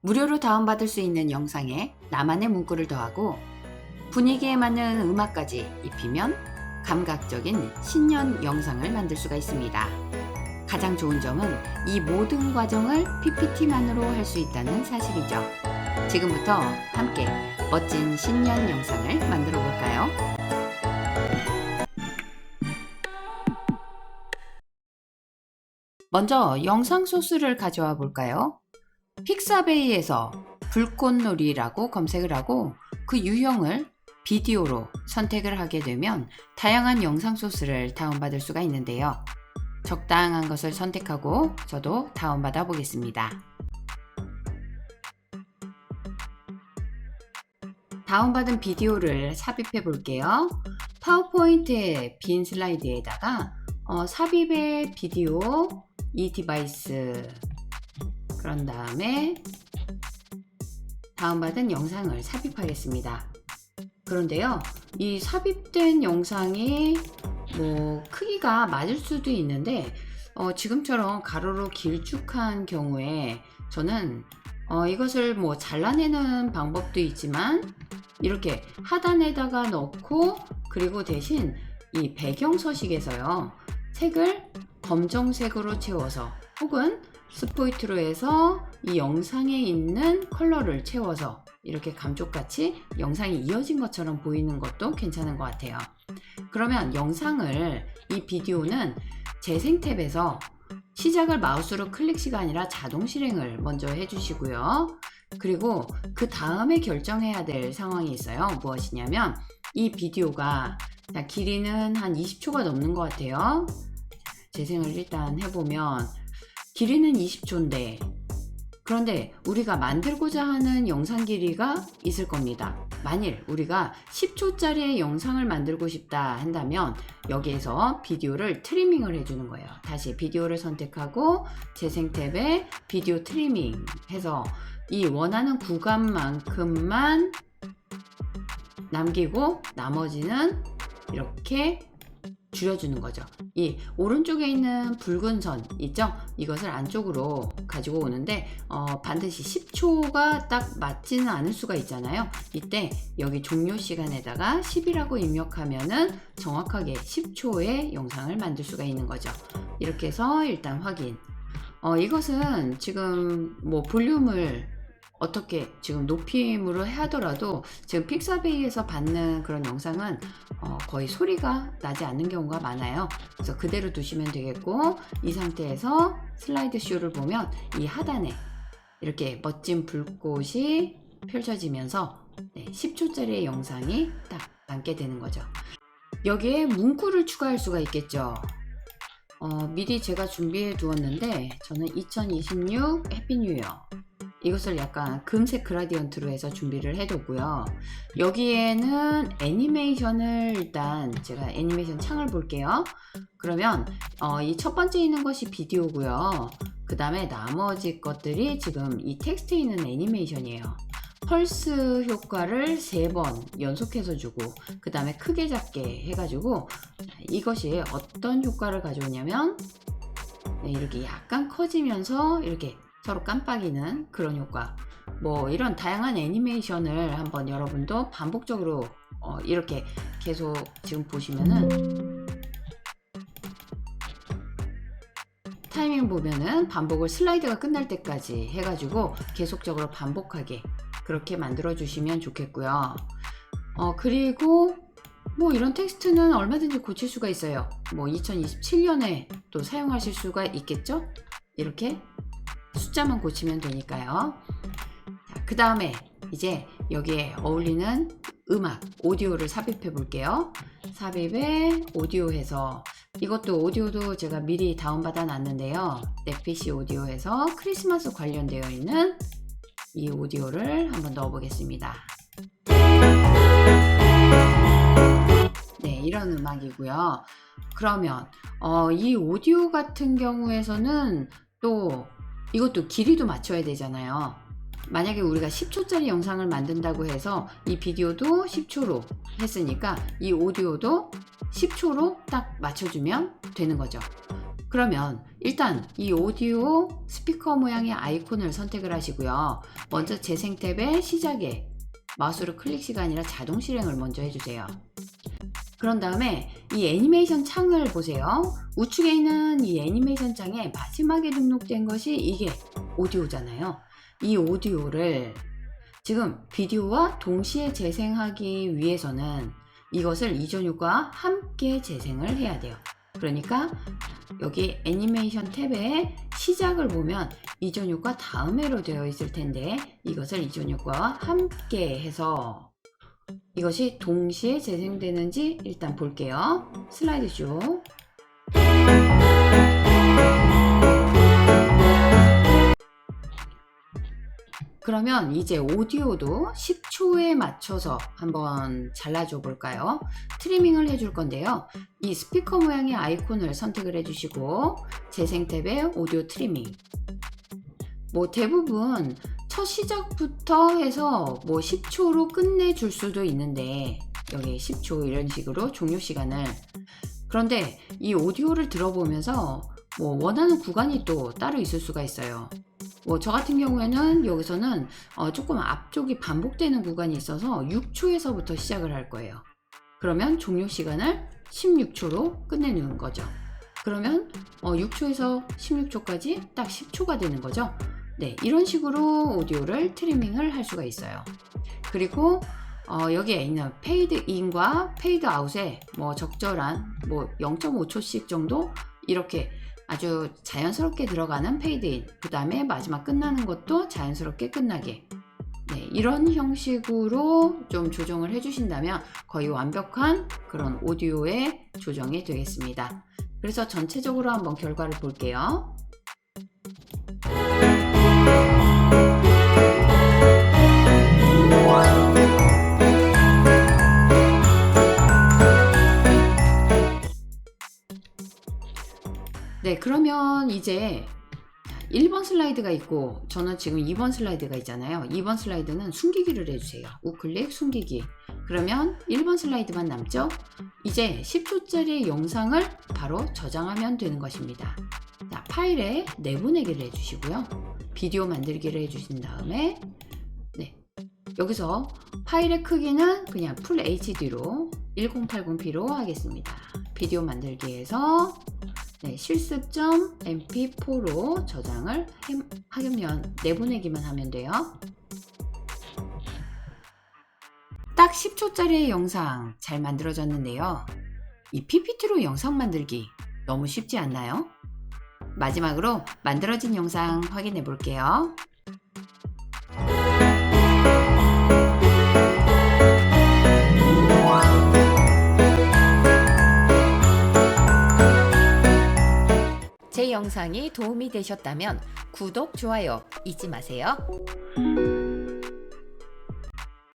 무료로 다운받을 수 있는 영상에 나만의 문구를 더하고 분위기에 맞는 음악까지 입히면 감각적인 신년 영상을 만들 수가 있습니다. 가장 좋은 점은 이 모든 과정을 PPT만으로 할 수 있다는 사실이죠. 지금부터 함께 멋진 신년 영상을 만들어 볼까요? 먼저 영상 소스를 가져와 볼까요? 픽사베이에서 불꽃놀이라고 검색을 하고 그 유형을 비디오로 선택을 하게 되면 다양한 영상 소스를 다운받을 수가 있는데요. 적당한 것을 선택하고 저도 다운받아 보겠습니다. 다운받은 비디오를 삽입해 볼게요. 파워포인트의 빈 슬라이드에다가 어, 삽입의 비디오 이 디바이스 그런 다음에 다운받은 영상을 삽입하겠습니다. 그런데요, 이 삽입된 영상이 뭐 크기가 맞을 수도 있는데 어, 지금처럼 가로로 길쭉한 경우에 저는 어, 이것을 뭐 잘라내는 방법도 있지만 이렇게 하단에다가 넣고 그리고 대신 이 배경 서식에서요 색을 검정색으로 채워서 혹은 스포이트로 해서 이 영상에 있는 컬러를 채워서 이렇게 감쪽같이 영상이 이어진 것처럼 보이는 것도 괜찮은 것 같아요. 그러면 영상을 이 비디오는 재생 탭에서 시작을 마우스로 클릭시가 아니라 자동 실행을 먼저 해주시고요. 그리고 그 다음에 결정해야 될 상황이 있어요. 무엇이냐면 이 비디오가 자, 길이는 한 20초가 넘는 것 같아요. 재생을 일단 해보면 길이는 20초인데 그런데 우리가 만들고자 하는 영상 길이가 있을 겁니다. 만일 우리가 10초짜리의 영상을 만들고 싶다 한다면 여기에서 비디오를 트리밍을 해주는 거예요. 다시 비디오를 선택하고 재생 탭에 비디오 트리밍 해서 이 원하는 구간만큼만 남기고 나머지는 이렇게 줄여주는 거죠. 이 오른쪽에 있는 붉은 선 있죠? 이것을 안쪽으로 가지고 오는데 어, 반드시 10초가 딱 맞지는 않을 수가 있잖아요. 이때 여기 종료 시간에다가 10이라고 입력하면은 정확하게 10초의 영상을 만들 수가 있는 거죠. 이렇게 해서 일단 확인. 어, 이것은 지금 뭐 볼륨을 어떻게 지금 높임으로 하더라도 지금 픽사베이에서 받는 그런 영상은 어, 거의 소리가 나지 않는 경우가 많아요. 그래서 그대로 두시면 되겠고 이 상태에서 슬라이드 쇼를 보면 이 하단에 이렇게 멋진 불꽃이 펼쳐지면서 네, 10초짜리 영상이 딱 남게 되는 거죠. 여기에 문구를 추가할 수가 있겠죠. 어, 미리 제가 준비해 두었는데 저는 2026 해피 뉴이어 이것을 약간 금색 그라디언트로 해서 준비를 해뒀고요. 여기에는 애니메이션을 일단 제가 애니메이션 창을 볼게요. 그러면 어, 이 첫 번째 있는 것이 비디오고요. 그 다음에 나머지 것들이 지금 이 텍스트에 있는 애니메이션이에요. 펄스 효과를 세 번 연속해서 주고 그 다음에 크게 작게 해가지고 이것이 어떤 효과를 가져오냐면 네, 이렇게 약간 커지면서 이렇게 서로 깜빡이는 그런 효과. 뭐 이런 다양한 애니메이션을 한번 여러분도 반복적으로 어, 이렇게 계속 지금 보시면은 타이밍 보면은 반복을 슬라이드가 끝날 때까지 해가지고 계속적으로 반복하게 그렇게 만들어 주시면 좋겠고요. 어, 그리고 뭐 이런 텍스트는 얼마든지 고칠 수가 있어요. 뭐 2027년에 또 사용하실 수가 있겠죠? 이렇게 숫자만 고치면 되니까요. 그 다음에 이제 여기에 어울리는 음악, 오디오를 삽입해 볼게요. 삽입에 오디오 해서 이것도 오디오도 제가 미리 다운받아 놨는데요. 넷피시 오디오에서 크리스마스 관련되어 있는 이 오디오를 한번 넣어 보겠습니다. 네, 이런 음악이고요. 그러면 어, 이 오디오 같은 경우에서는 또 이것도 길이도 맞춰야 되잖아요. 만약에 우리가 10초짜리 영상을 만든다고 해서 이 비디오도 10초로 했으니까 이 오디오도 10초로 딱 맞춰주면 되는 거죠. 그러면 일단 이 오디오 스피커 모양의 아이콘을 선택을 하시고요. 먼저 재생 탭의 시작에 마우스로 클릭 시간이라 자동 실행을 먼저 해주세요. 그런 다음에 이 애니메이션 창을 보세요. 우측에 있는 이 애니메이션 창에 마지막에 등록된 것이 이게 오디오잖아요. 이 오디오를 지금 비디오와 동시에 재생하기 위해서는 이것을 이전 효과와 함께 재생을 해야 돼요. 그러니까 여기 애니메이션 탭에 시작을 보면 이전 효과 다음에로 되어 있을 텐데 이것을 이전 효과와 함께 해서 이것이 동시에 재생되는지 일단 볼게요. 슬라이드 쇼. 그러면 이제 오디오도 10초에 맞춰서 한번 잘라줘 볼까요? 트리밍을 해줄 건데요. 이 스피커 모양의 아이콘을 선택을 해주시고 재생 탭에 오디오 트리밍. 뭐 대부분 첫 시작부터 해서 뭐 10초로 끝내줄 수도 있는데 여기 10초 이런 식으로 종료 시간을 그런데 이 오디오를 들어보면서 뭐 원하는 구간이 또 따로 있을 수가 있어요. 뭐 저 같은 경우에는 여기서는 어 조금 앞쪽이 반복되는 구간이 있어서 6초에서부터 시작을 할 거예요. 그러면 종료 시간을 16초로 끝내는 거죠. 그러면 어 6초에서 16초까지 딱 10초가 되는 거죠. 네, 이런 식으로 오디오를 트리밍을 할 수가 있어요. 그리고 어, 여기에 있는 페이드 인과 페이드 아웃에 뭐 적절한 뭐 0.5초씩 정도 이렇게 아주 자연스럽게 들어가는 페이드 인, 그 다음에 마지막 끝나는 것도 자연스럽게 끝나게. 네, 이런 형식으로 좀 조정을 해주신다면 거의 완벽한 그런 오디오의 조정이 되겠습니다. 그래서 전체적으로 한번 결과를 볼게요. 그러면 이제 1번 슬라이드가 있고 저는 지금 2번 슬라이드가 있잖아요. 2번 슬라이드는 숨기기를 해주세요. 우클릭 숨기기. 그러면 1번 슬라이드만 남죠? 이제 10초짜리 영상을 바로 저장하면 되는 것입니다. 자, 파일에 내보내기를 해주시고요. 비디오 만들기를 해주신 다음에 네, 여기서 파일의 크기는 그냥 풀 HD로 1080p로 하겠습니다. 비디오 만들기에서 네, 실습점 mp4로 저장을 해- 하면 내보내기만 하면 돼요. 딱 10초짜리 영상 잘 만들어졌는데요. 이 PPT로 영상 만들기 너무 쉽지 않나요? 마지막으로 만들어진 영상 확인해 볼게요. 영상이 도움이 되셨다면 구독, 좋아요 잊지 마세요.